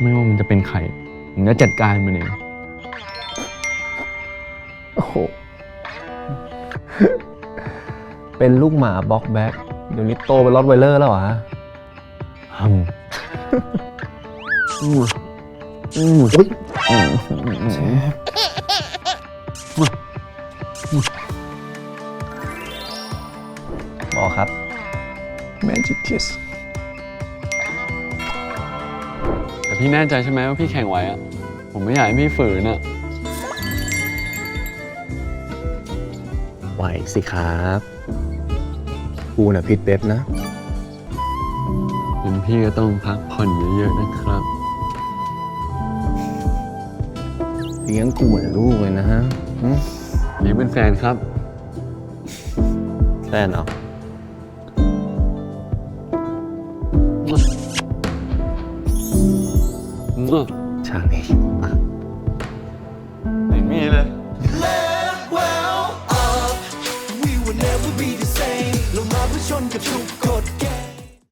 ไม่ว่ามันจะเป็นใครผมจะจัดการมันเองโอ้โห เป็นลูกหมาบล็อกแบ็คเดี๋ยวนี้โตเป็นรอดไวเลอร์แล้วเหรอฮะอืมอืมอืมหมอครับ Magic kiss แต่พี่แน่ใจใช่ไหมว่าพี่แข่งไหวอะผมไม่อยากให้พี่ฝืนอะไหวสิครับกูน่ะพิดเบ็ดนะงั้นพี่ก็ต้องพักผ่อนเยอะๆนะครับเลี้ยงกูเหมือนลูกเลยนะฮะหึนี่เป็นแฟนครับ แฟนเหรอ ชาลีปะไม่มีเลย We will never be the same ลงมาเพื่อชนกับทุกกฎเก